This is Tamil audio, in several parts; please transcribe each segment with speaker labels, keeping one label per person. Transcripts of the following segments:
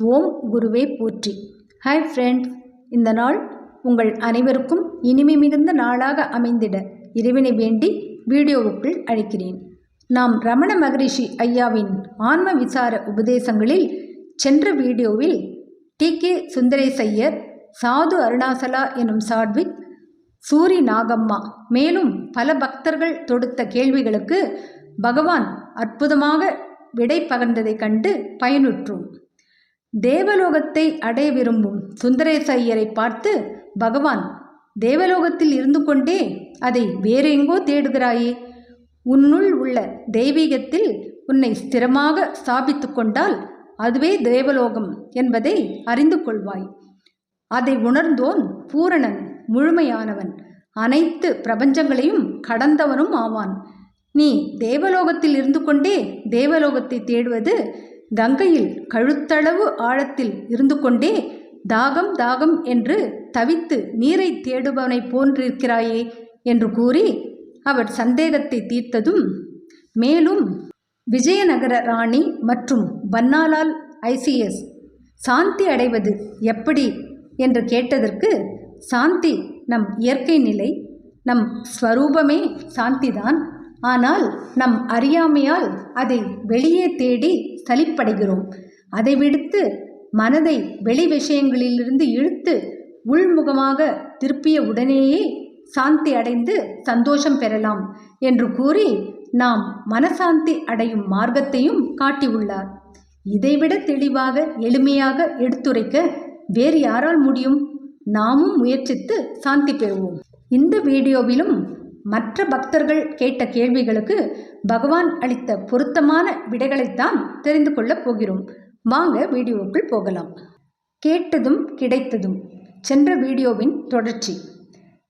Speaker 1: ஓம் குருவே போற்றி. ஹாய் ஃப்ரெண்ட்ஸ் இந்த நாள் உங்கள் அனைவருக்கும் இனிமை மிகுந்த நாளாக அமைந்திட இறைவனை வேண்டி வீடியோவுக்குள் அழைக்கிறேன். நாம் ரமண மகரிஷி ஐயாவின் ஆன்ம விசார உபதேசங்களில் சென்ற வீடியோவில் டி. கே. சுந்தரேசையர் சாது அருணாசலா எனும் சாட்விக் சூரி நாகம்மா மேலும் பல பக்தர்கள் தொடுத்த கேள்விகளுக்கு பகவான் அற்புதமாக விடை பகர்ந்ததைக் கண்டு பயனுற்றோம். தேவலோகத்தை அடைய விரும்பும் சுந்தரேச ஐயரை பார்த்து பகவான் தேவலோகத்தில் இருந்து கொண்டே அதை வேறு எங்கோ தேடுகிறாயே. உன்னுள் உள்ள தெய்வீகத்தில் உன்னை ஸ்திரமாக ஸ்தாபித்து கொண்டால் அதுவே தேவலோகம் என்பதை அறிந்து கொள்வாய். அதை உணர்ந்தோன் பூரணன் முழுமையானவன். அனைத்து பிரபஞ்சங்களையும் கடந்தவனும் ஆவான். நீ தேவலோகத்தில் இருந்து கொண்டே தேவலோகத்தை தேடுவது கங்கையில் கழுத்தளவு ஆழத்தில் இருந்து கொண்டே தாகம் தாகம் என்று தவித்து நீரை தேடுபவனைப் போன்றிருக்கிறாயே என்று கூறி அவர் சந்தேகத்தை தீர்த்ததும் மேலும் விஜயநகர ராணி மற்றும் பன்னாலால் ஐசிஎஸ் சாந்தி அடைவது எப்படி என்று கேட்டதற்கு சாந்தி நம் இயற்கை நிலை நம் ஸ்வரூபமே சாந்திதான். ஆனால் நம் அறியாமையால் அதை வெளியே தேடி சலிப்படைகிறோம். அதை விடுத்து மனதை வெளி விஷயங்களிலிருந்து இழுத்து உள்முகமாக திருப்பிய உடனேயே சாந்தி அடைந்து சந்தோஷம் பெறலாம் என்று கூறி நாம் மனசாந்தி அடையும் மார்க்கத்தையும் காட்டியுள்ளார். இதைவிட தெளிவாக எளிமையாக எடுத்துரைக்க வேறு யாரால் முடியும்? நாமும் முயற்சித்து சாந்தி பெறுவோம். இந்த வீடியோவிலும் மற்ற பக்தர்கள் கேட்ட கேள்விகளுக்கு பகவான் அளித்த பொருத்தமான விடைகளைத்தான் தெரிந்து கொள்ளப் போகிறோம். வாங்க வீடியோவுக்குள் போகலாம். கேட்டதும் கிடைத்ததும். சென்ற வீடியோவின் தொடர்ச்சி.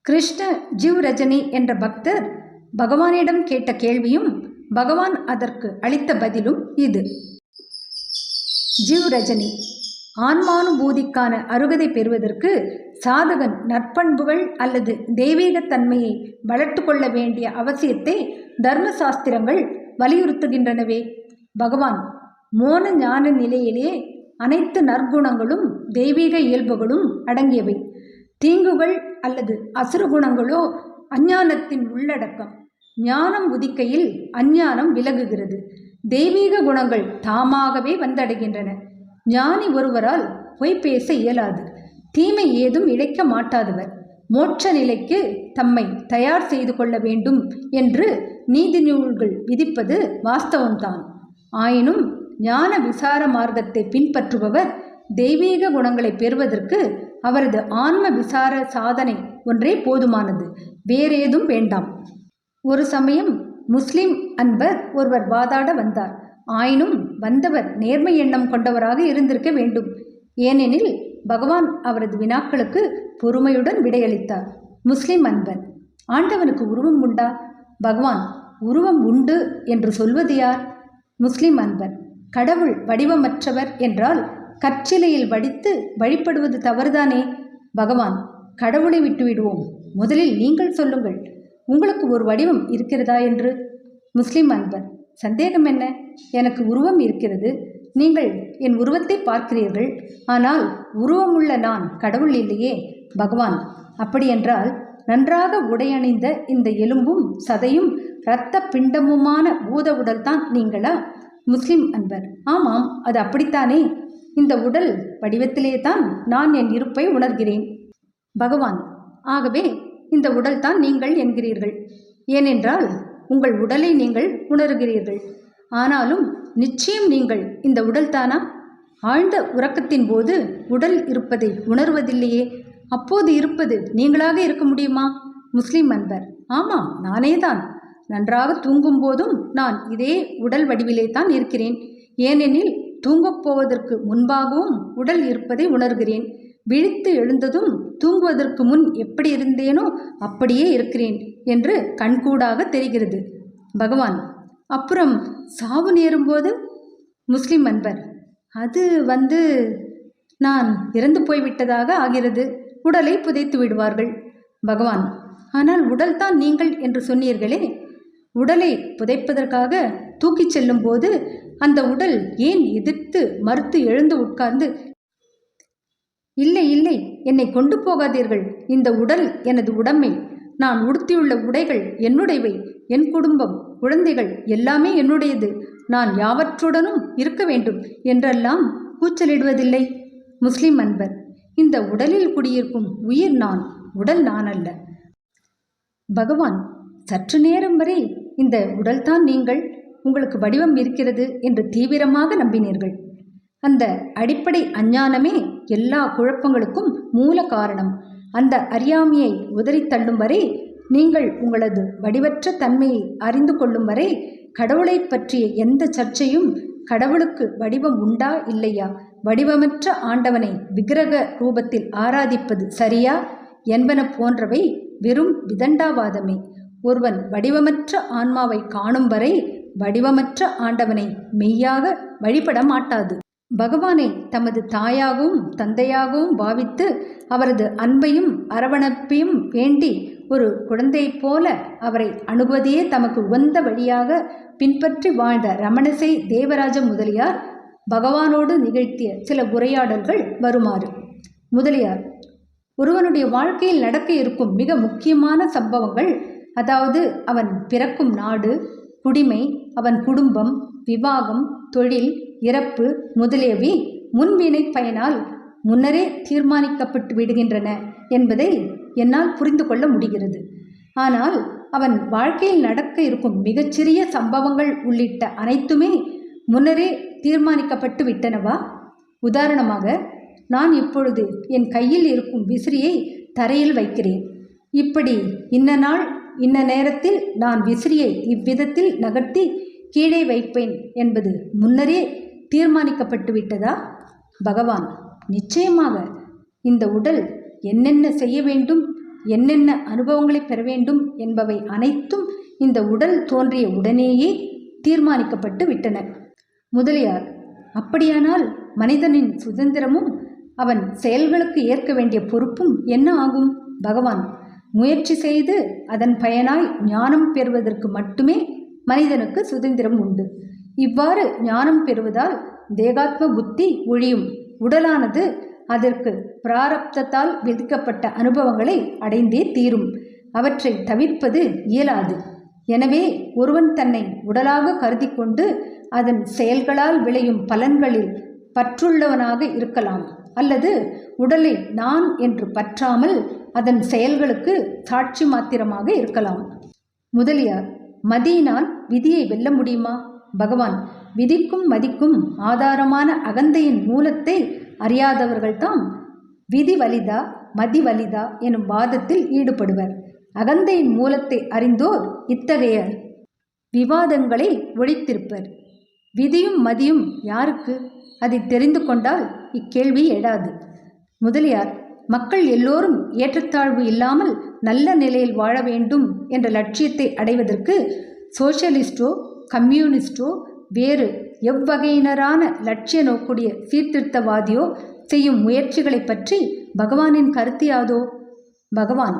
Speaker 1: கிருஷ்ண ஜீவ் ரஜினி என்ற பக்தர் பகவானிடம் கேட்ட கேள்வியும் பகவான் அதற்கு அளித்த பதிலும் இது. ஜீவ் ரஜினி ஆன்மானுபூதிக்கான அருகதை பெறுவதற்கு சாதகன் நற்பண்புகள் அல்லது தெய்வீகத்தன்மையை வளர்த்து கொள்ள வேண்டிய அவசியத்தை தர்மசாஸ்திரங்கள் வலியுறுத்துகின்றனவே. பகவான் மோன ஞான நிலையிலே அனைத்து நற்குணங்களும் தெய்வீக இயல்புகளும் அடங்கியவை. தீங்குகள் அல்லது அசுரகுணங்களோ அஞ்ஞானத்தின் உள்ளடக்கம். ஞானம் உதிக்கையில் அஞ்ஞானம் விலகுகிறது. தெய்வீக குணங்கள் தாமாகவே வந்தடைகின்றன. ஞானி ஒருவரால் பொய் பேச இயலாது. தீமை ஏதும் இழைக்க மாட்டாதவர். மோட்ச நிலைக்கு தம்மை தயார் செய்து கொள்ள வேண்டும் என்று நீதி நூல்கள் விதிப்பது வாஸ்தவம்தான். ஆயினும் ஞான விசார மார்க்கத்தை பின்பற்றுபவர் தெய்வீக குணங்களை பெறுவதற்கு அவரது ஆன்ம விசார சாதனை ஒன்றே போதுமானது. வேறேதும் வேண்டாம். ஒரு சமயம் முஸ்லிம் அன்பர் ஒருவர் வாதாட வந்தார். ஆயினும் வந்தவர் நேர்மை எண்ணம் கொண்டவராக இருந்திருக்க வேண்டும். ஏனெனில் பகவான் அவரது வினாக்களுக்கு பொறுமையுடன் விடையளித்தார். முஸ்லிம் அன்பர் ஆண்டவனுக்கு உருவம் உண்டா? பகவான் உருவம் உண்டு என்று சொல்வது யார்? முஸ்லிம் அன்பர் கடவுள் வடிவமற்றவர் என்றால் கற்சிலையில் வடித்து வழிபடுவது தவறுதானே? பகவான் கடவுளை விட்டுவிடுவோம் முதலில் நீங்கள் சொல்லுங்கள் உங்களுக்கு ஒரு வடிவம் இருக்கிறதா என்று? முஸ்லிம் அன்பர் சந்தேகம் என்ன? எனக்கு உருவம் இருக்கிறது நீங்கள் என் உருவத்தை பார்க்கிறீர்கள். ஆனால் உருவமுள்ள நான் கடவுள் இல்லையே பகவான். அப்படியென்றால் நன்றாக உடையணிந்த இந்த எலும்பும் சதையும் இரத்த பிண்டமுமான பூத உடல் தான் நீங்களா? முஸ்லிம் அன்பர். ஆமாம் அது அப்படித்தானே? இந்த உடல் வடிவத்திலே தான் நான் என் இருப்பை உணர்கிறேன். பகவான். ஆகவே இந்த உடல் தான் நீங்கள் என்கிறீர்கள். ஏனென்றால் உங்கள் உடலை நீங்கள் உணர்கிறீர்கள். ஆனாலும் நிச்சயம் நீங்கள் இந்த உடல்தானா? ஆழ்ந்த உறக்கத்தின் போது உடல் இருப்பதை உணர்வதில்லையே. அப்போது இருப்பது நீங்களாக இருக்க முடியுமா? முஸ்லிம் அன்பர். ஆமாம் நானே தான் நன்றாக தூங்கும் போதும் நான் இதே உடல் வடிவிலே தான் இருக்கிறேன். ஏனெனில் தூங்கப் போவதற்கு முன்பாகவும் உடல் இருப்பதை உணர்கிறேன். விழித்து எழுந்ததும் தூங்குவதற்கு முன் எப்படி இருந்தேனோ அப்படியே இருக்கிறேன் என்று கண்கூடாக தெரிகிறது. பகவான் அப்புறம் சாவு நேரும்போது முஸ்லிம் அன்பர். அது வந்து நான் இறந்து போய்விட்டதாக ஆகிறது. உடலை புதைத்து விடுவார்கள். பகவான் ஆனால் உடல்தான் நீங்கள் என்று சொன்னீர்களே. உடலை புதைப்பதற்காக தூக்கிச் செல்லும் போது அந்த உடல் ஏன் எதிர்த்து மறுத்து எழுந்து உட்கார்ந்து இல்லை இல்லை என்னை கொண்டு போகாதீர்கள். இந்த உடல் எனது உடமை. நான் உடுத்தியுள்ள உடைகள் என்னுடையவை. என் குடும்பம் குழந்தைகள் எல்லாமே என்னுடையது. நான் யாவற்றுடனும் இருக்க வேண்டும் என்றெல்லாம் கூச்சலிடுவதில்லை. முஸ்லிம் அன்பர் இந்த உடலில் குடியிருக்கும் உயிர் நான் உடல் நான் அல்ல. பகவான் சற்று நேரம் வரை இந்த உடல்தான் நீங்கள் உங்களுக்கு வடிவம் இருக்கிறது என்று தீவிரமாக நம்பினீர்கள். அந்த அடிப்படை அஞ்ஞானமே எல்லா குழப்பங்களுக்கும் மூல காரணம். அந்த அறியாமையை உதறித்தள்ளும் வரை நீங்கள் உங்களது வடிவற்ற தன்மையை அறிந்து கொள்ளும் வரை கடவுளை பற்றிய எந்த சர்ச்சையும் கடவுளுக்கு வடிவம் உண்டா இல்லையா? வடிவமற்ற ஆண்டவனை விக்கிரக ரூபத்தில் ஆராதிப்பது சரியா? என்பன போன்றவை வெறும் விதண்டாவாதமே. ஒருவன் வடிவமற்ற ஆன்மாவை காணும் வரை வடிவமற்ற ஆண்டவனை மெய்யாக வழிபட மாட்டாது பகவானை தமது தாயாகவும் தந்தையாகவும் பாவித்து அவரது அன்பையும் அரவணைப்பையும் வேண்டி ஒரு குழந்தையைப் போல அவரை அணுகுவதையே தமக்கு உகந்த வழியாக பின்பற்றி வாழ்ந்த ரமணசை தேவராஜ முதலியார் பகவானோடு நிகழ்த்திய சில உரையாடல்கள் வருமாறு. முதலியார் ஒருவனுடைய வாழ்க்கையில் நடக்க இருக்கும் மிக முக்கியமான சம்பவங்கள் அதாவது அவன் பிறக்கும் நாடு குடிமை அவன் குடும்பம் விவாகம் தொழில் இறப்பு முதலியவை முன்வினை பயனால் முன்னரே தீர்மானிக்கப்பட்டு விடுகின்றன என்பதை என்னால் புரிந்து கொள்ள முடிகிறது. ஆனால் அவன் வாழ்க்கையில் நடக்க இருக்கும் மிகச்சிறிய சம்பவங்கள் உள்ளிட்ட அனைத்துமே முன்னரே தீர்மானிக்கப்பட்டு விட்டனவா? உதாரணமாக நான் இப்பொழுது என் கையில் இருக்கும் விசிறியை தரையில் வைக்கிறேன். இப்படி இன்ன நாள் இன்ன நேரத்தில் நான் விசிறியை இவ்விதத்தில் நகர்த்தி கீழே வைப்பேன் என்பது முன்னரே தீர்மானிக்கப்பட்டு விட்டதா பகவான் நிச்சயமாக இந்த உடல் என்னென்ன செய்ய வேண்டும் என்னென்ன அனுபவங்களை பெற வேண்டும் என்பவை அனைத்தும் இந்த உடல் தோன்றிய உடனேயே தீர்மானிக்கப்பட்டு விட்டன. முதலியார் அப்படியானால் மனிதனின் சுதந்திரமும் அவன் செயல்களுக்கு ஏற்க வேண்டிய பொறுப்பும் என்ன ஆகும்? பகவான் முயற்சி செய்து அதன் பயனாய் ஞானம் பெறுவதற்கு மட்டுமே மனிதனுக்கு சுதந்திரம் உண்டு. இவ்வாறு ஞானம் பெறுவதால் தேகாத்ம புத்தி ஒழியும். உடலானது அதற்கு பிராரப்தத்தால் விதிக்கப்பட்ட அனுபவங்களை அடைந்தே தீரும். அவற்றை தவிர்ப்பது இயலாது. எனவே ஒருவன் தன்னை உடலாக கருதி கொண்டு அதன் செயல்களால் விளையும் பலன்களில் பற்றுள்ளவனாக இருக்கலாம். அல்லது உடலை நான் என்று பற்றாமல் அதன் செயல்களுக்கு சாட்சி மாத்திரமாக இருக்கலாம். முதலியார் மதியினால் விதியை வெல்ல முடியுமா? பகவான் விதிக்கும் மதிக்கும் ஆதாரமான அகந்தையின் மூலத்தை அறியாதவர்கள்தாம் விதி வலிதா மதி வலிதா எனும் வாதத்தில் ஈடுபடுவர். அகந்தையின் மூலத்தை அறிந்தோர் இத்தகைய விவாதங்களை ஒழித்திருப்பர். விதியும் மதியும் யாருக்கு? அதை தெரிந்து கொண்டால் இக்கேள்வி எழாது. முதலியார் மக்கள் எல்லோரும் ஏற்றத்தாழ்வு இல்லாமல் நல்ல நிலையில் வாழ வேண்டும் என்ற லட்சியத்தை அடைவதற்கு சோசியலிஸ்டோ கம்யூனிஸ்டோ வேறு எவ்வகையினரான லட்சிய நோக்குடைய சீர்திருத்தவாதியோ செய்யும் முயற்சிகளை பற்றி பகவானின் கருத்து யாதோ? பகவான்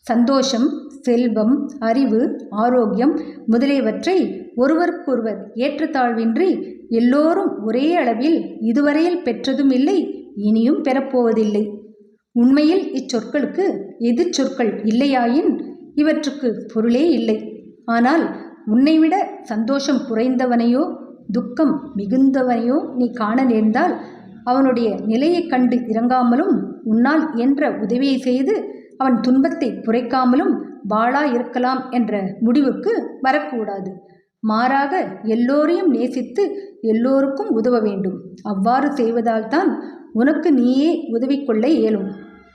Speaker 1: சந்தோஷம் செல்வம் அறிவு ஆரோக்கியம் முதலியவற்றை ஒருவருக்கொருவர் ஏற்றத்தாழ்வின்றி எல்லோரும் ஒரே அளவில் இதுவரையில் பெற்றதும் இல்லை இனியும் பெறப்போவதில்லை. உண்மையில் இச்சொற்களுக்கு எதிர்ச்சொற்கள் இல்லையாயின் இவற்றுக்கு பொருளே இல்லை. ஆனால் உன்னைவிட சந்தோஷம் குறைந்தவனையோ துக்கம் மிகுந்தவனையோ நீ காண நேர்ந்தால் அவனுடைய நிலையைக் கண்டு இறங்காமலும் உன்னால் என்ற உதவியை செய்து அவன் துன்பத்தை குறைக்காமலும் வாழா இருக்கலாம் என்ற முடிவுக்கு வரக்கூடாது. மாறாக எல்லோரையும் நேசித்து எல்லோருக்கும் உதவ வேண்டும். அவ்வாறு செய்வதால்தான் உனக்கு நீயே உதவிக்கொள்ள இயலும்.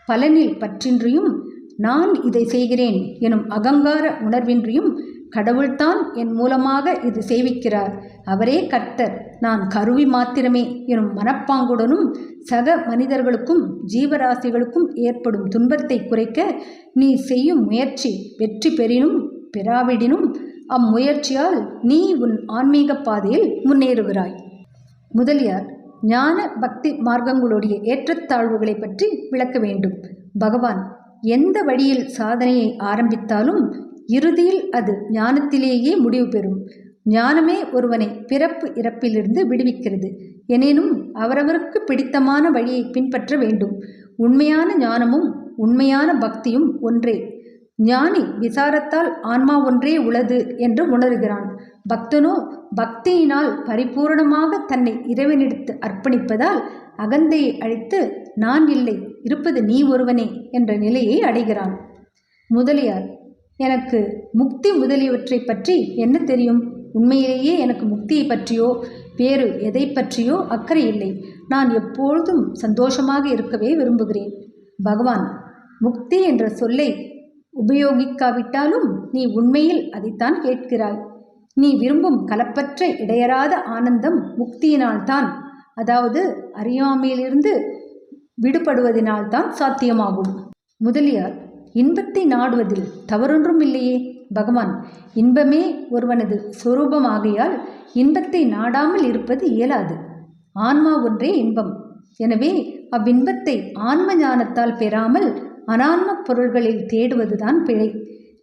Speaker 1: பலனில் பற்றின்றியும் நான் இதை செய்கிறேன் எனும் அகங்கார உணர்வின்றியும் கடவுள்தான் என் மூலமாக இது செய்விக்கிறார் அவரே கர்த்தர். நான் கருவி மாத்திரமே எனும் மனப்பாங்குடனும் சக மனிதர்களுக்கும் ஜீவராசிகளுக்கும் ஏற்படும் துன்பத்தை குறைக்க நீ செய்யும் முயற்சி வெற்றி பெறினும் பெறாவிடினும் அம்முயற்சியால் நீ உன் ஆன்மீக பாதையில் முன்னேறுகிறாய். முதலியார் ஞான பக்தி மார்க்கங்களுடைய ஏற்றத்தாழ்வுகளை பற்றி விளக்க வேண்டும். பகவான் எந்த வழியில் சாதனையை ஆரம்பித்தாலும் இறுதியில் அது ஞானத்திலேயே முடிவு பெறும். ஞானமே ஒருவனை பிறப்பு இறப்பிலிருந்து விடுவிக்கிறது. எனினும் அவரவருக்கு பிடித்தமான வழியை பின்பற்ற வேண்டும். உண்மையான ஞானமும் உண்மையான பக்தியும் ஒன்றே. ஞானி விசாரத்தால் ஆன்மா ஒன்றே உளது என்று உணர்கிறான். பக்தனோ பக்தியினால் பரிபூரணமாக தன்னை இறைவனிடத்து அர்ப்பணிப்பதால் அகந்தையை அழித்து நான் இல்லை இருப்பது நீ ஒருவனே என்ற நிலையை அடைகிறான். முதலியார் எனக்கு முக்தி முதலியவற்றை பற்றி என்ன தெரியும்? உண்மையிலேயே எனக்கு முக்தியை பற்றியோ வேறு எதை பற்றியோ அக்கறை இல்லை. நான் எப்பொழுதும் சந்தோஷமாக இருக்கவே விரும்புகிறேன். பகவான் முக்தி என்ற சொல்லை உபயோகிக்காவிட்டாலும் நீ உண்மையில் அதைத்தான் கேட்கிறாய். நீ விரும்பும் கலப்பற்ற இடையறாத ஆனந்தம் முக்தியினால்தான் அதாவது அறியாமையிலிருந்து விடுபடுவதினால்தான் சாத்தியமாகும். முதலியார் இன்பத்தை நாடுவதில் தவறொன்றும் இல்லையே பகவான் இன்பமே ஒருவனது சொரூபமாகையால் இன்பத்தை நாடாமல் இருப்பது இயலாது. ஆன்மா ஒன்றே இன்பம். எனவே அவ்வின்பத்தை ஆன்ம ஞானத்தால் பெறாமல் அனான்ம பொருள்களில் தேடுவதுதான் பிழை.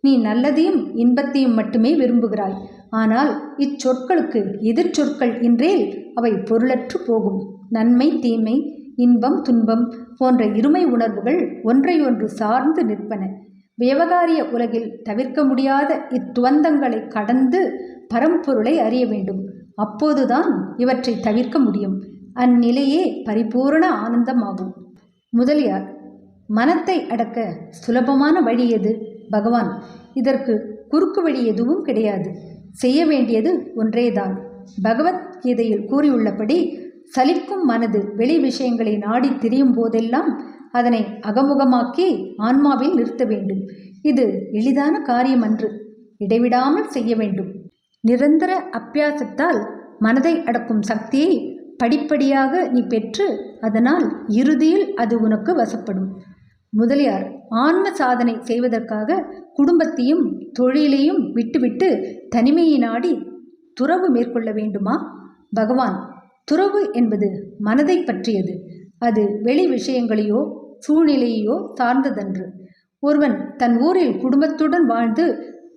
Speaker 1: நீ நல்லதையும் இன்பத்தையும் மட்டுமே விரும்புகிறாய். ஆனால் இச்சொற்களுக்கு எதிர்ச்சொற்கள் இன்றேல் அவை பொருளற்று போகும். நன்மை தீமை இன்பம் துன்பம் போன்ற இருமை உணர்வுகள் ஒன்றையொன்று சார்ந்து நிற்பன. விவகாரிய உலகில் தவிர்க்க முடியாத இத்துவந்தங்களை கடந்து பரம்பொருளை அறிய வேண்டும். அப்போதுதான் இவற்றை தவிர்க்க முடியும். அந்நிலையே பரிபூரண ஆனந்தமாகும். முதலியார் மனத்தை அடக்க சுலபமான வழி எது? பகவான் இதற்கு குறுக்கு வழி எதுவும் கிடையாது. செய்ய வேண்டியது ஒன்றேதான். பகவத்கீதையில் கூறியுள்ளபடி சலிக்கும் மனது வெளி விஷயங்களை நாடி திரியும் போதெல்லாம் அதனை அகமுகமாக்கி ஆன்மாவில் நிறுத்த வேண்டும். இது எளிதான காரியம் அன்று. இடைவிடாமல் செய்ய வேண்டும். நிரந்தர அப்பியாசத்தால் மனதை அடக்கும் சக்தியை படிப்படியாக நீ பெற்று அதனால் இறுதியில் அது உனக்கு வசப்படும். முதலியார் ஆன்ம சாதனை செய்வதற்காக குடும்பத்தையும் தொழிலையும் விட்டுவிட்டு தனிமையை நாடி துறவு மேற்கொள்ள வேண்டுமா? பகவான் துறவு என்பது மனதை பற்றியது. அது வெளி விஷயங்களையோ சூழ்நிலையோ சார்ந்ததன்று. ஒருவன் தன் ஊரில் குடும்பத்துடன் வாழ்ந்து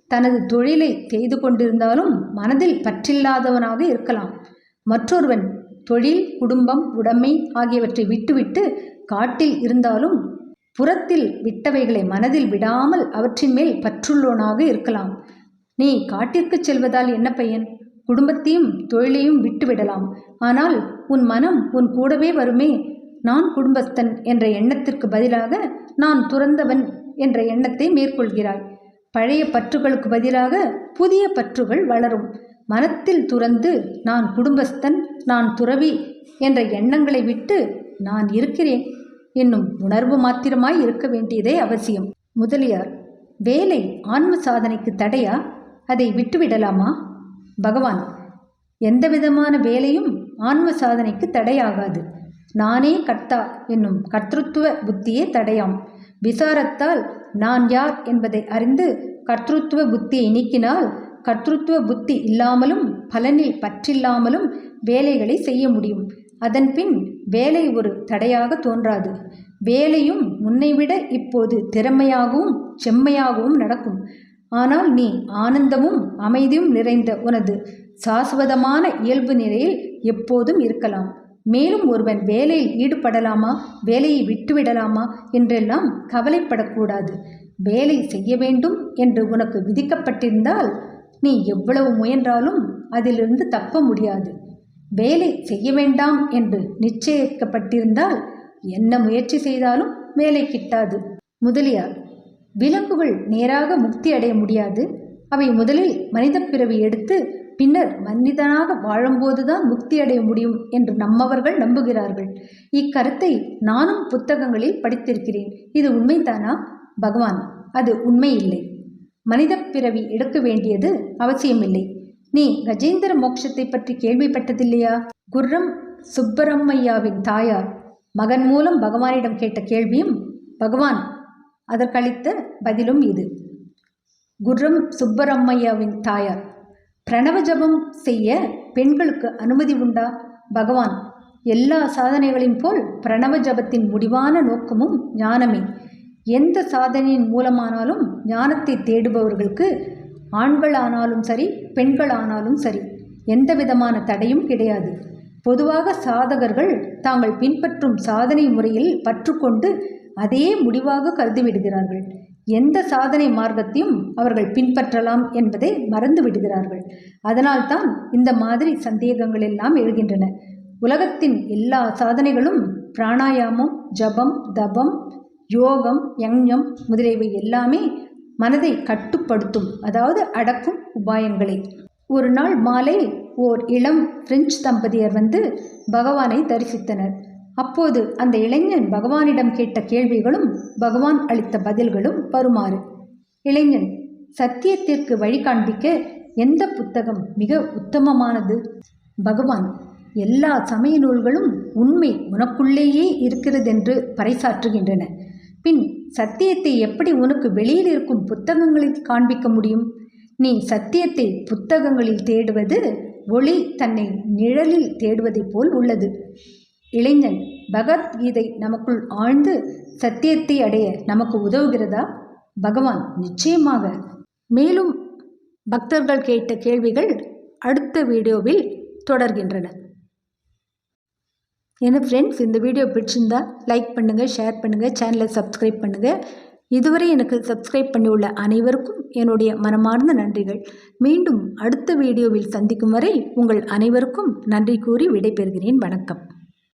Speaker 1: தனது தொழிலை செய்து கொண்டிருந்தாலும் மனதில் பற்றில்லாதவனாக இருக்கலாம். மற்றொருவன் தொழில் குடும்பம் உடைமை ஆகியவற்றை விட்டுவிட்டு காட்டில் இருந்தாலும் புறத்தில் விட்டவைகளை மனதில் விடாமல் அவற்றின் மேல் பற்றுள்ளோனாக இருக்கலாம். நீ காட்டிற்கு செல்வதால் என்ன பயன்? குடும்பத்தையும் தொழிலையும் விட்டுவிடலாம். ஆனால் உன் மனம் உன் கூடவே வருமே? நான் குடும்பஸ்தன் என்ற எண்ணத்திற்கு பதிலாக நான் துறந்தவன் என்ற எண்ணத்தை மேற்கொள்கிறாய். பழைய பற்றுகளுக்கு பதிலாக புதிய பற்றுகள் வளரும். மனத்தில் துறந்து நான் குடும்பஸ்தன் நான் துறவி என்ற எண்ணங்களை விட்டு நான் இருக்கிறேன். என்னும் உணர்வு மாத்திரமாய் இருக்க வேண்டியதே அவசியம். முதலியார் வேலை ஆன்ம சாதனைக்கு தடையா? அதை விட்டுவிடலாமா? பகவான் எந்த விதமான வேலையும் ஆன்ம சாதனைக்கு தடையாகாது. நானே கர்த்தா என்னும் கர்த்தத்துவ புத்தியே தடையாம். விசாரத்தால் நான் யார் என்பதை அறிந்து கர்த்தத்துவ புத்தியை நீக்கினால் கர்த்தத்துவ புத்தி இல்லாமலும் பலனில் பற்றில்லாமலும் வேலைகளை செய்ய முடியும். அதன்பின் வேலை ஒரு தடையாக தோன்றாது. வேலையும் முன்னைவிட இப்போது திறமையாகவும் செம்மையாகவும் நடக்கும். ஆனால் நீ ஆனந்தமும் அமைதியும் நிறைந்த உனது சாஸ்வதமான இயல்பு நிலையில் எப்போதும் இருக்கலாம். மேலும் ஒருவன் வேலையில் ஈடுபடலாமா வேலையை விட்டுவிடலாமா என்றெல்லாம் கவலைப்படக்கூடாது. வேலை செய்ய வேண்டும் என்று உனக்கு விதிக்கப்பட்டிருந்தால் நீ எவ்வளவு முயன்றாலும் அதிலிருந்து தப்ப முடியாது. வேலை செய்ய வேண்டாம் என்று நிச்சயிக்கப்பட்டிருந்தால் என்ன முயற்சி செய்தாலும் வேலை கிட்டாது. முதலியார் விலங்குகள் நேராக முக்தி அடைய முடியாது. அவை முதலில் மனித பிறவி எடுத்து பின்னர் மனிதனாக வாழும்போதுதான் முக்தி அடைய முடியும் என்று நம்மவர்கள் நம்புகிறார்கள். இக்கருத்தை நானும் புத்தகங்களில் படித்திருக்கிறேன். இது உண்மைதானா? பகவான் அது உண்மை இல்லை மனித பிறவி எடுக்க வேண்டியது அவசியமில்லை. நீ கஜேந்திர மோட்சத்தை பற்றி கேள்விப்பட்டதில்லையா? குர்ரம் சுப்பரம்மையாவின் தாயார். மகன் மூலம் பகவானிடம் கேட்ட கேள்வியும் பகவான் அதற்களித்த பதிலும் இது. குர்ரம் சுப்பரம்மையாவின் தாயார் பிரணவ ஜபம் செய்ய பெண்களுக்கு அனுமதி உண்டா? பகவான் எல்லா சாதனைகளின் போல் பிரணவ ஜபத்தின் முடிவான நோக்கமும் ஞானமே. எந்த சாதனையின் மூலமானாலும் ஞானத்தை தேடுபவர்களுக்கு ஆண்களானாலும் சரி பெண்களானாலும் சரி எந்த விதமான தடையும் கிடையாது. பொதுவாக சாதகர்கள் தாங்கள் பின்பற்றும் சாதனை முறையில் பற்றுக்கொண்டு அதே முடிவாக கருதிவிடுகிறார்கள் எந்த சாதனை மார்க்கத்தையும் அவர்கள் பின்பற்றலாம் என்பதை மறந்து விடுகிறார்கள். அதனால்தான் இந்த மாதிரி சந்தேகங்கள் எல்லாம் எழுகின்றன. உலகத்தின் எல்லா சாதனைகளும் பிராணாயாமம் ஜபம் தபம் யோகம் யஞ்ஞம் முதலியவை எல்லாமே மனதை கட்டுப்படுத்தும் அதாவது அடக்கும் உபாயங்களே. ஒரு நாள் மாலை ஓர் இளம் பிரெஞ்சு தம்பதியர் வந்து பகவானை தரிசித்தனர். அப்போது அந்த இளைஞன் பகவானிடம் கேட்ட கேள்விகளும் பகவான் அளித்த பதில்களும் வருமாறு. இளைஞன் சத்தியத்திற்கு வழி காண்பிக்க எந்த புத்தகம் மிக உத்தமமானது? பகவான் எல்லா சமய நூல்களும் உண்மை உனக்குள்ளேயே இருக்கிறதென்று பறைசாற்றுகின்றன. பின் சத்தியத்தை எப்படி உனக்கு வெளியில் இருக்கும் புத்தகங்களில் காண்பிக்க முடியும்? நீ சத்தியத்தை புத்தகங்களில் தேடுவது ஒளி தன்னை நிழலில் தேடுவதைப் போல் உள்ளது. இளைஞன் பகவத்கீதை நமக்குள் ஆழ்ந்து சத்தியத்தை அடைய நமக்கு உதவுகிறதா? பகவான் நிச்சயமாக. மேலும் பக்தர்கள் கேட்ட கேள்விகள் அடுத்த வீடியோவில் தொடர்கின்றன. என்ன ஃப்ரெண்ட்ஸ் இந்த வீடியோ பிடிச்சிருந்தா லைக் பண்ணுங்கள் ஷேர் பண்ணுங்கள் சேனலை சப்ஸ்கிரைப் பண்ணுங்கள் இதுவரை எனக்கு சப்ஸ்கிரைப் பண்ணியுள்ள அனைவருக்கும் என்னுடைய மனமார்ந்த நன்றிகள். மீண்டும் அடுத்த வீடியோவில் சந்திக்கும் வரை உங்கள் அனைவருக்கும் நன்றி கூறி விடைபெறுகிறேன். வணக்கம்.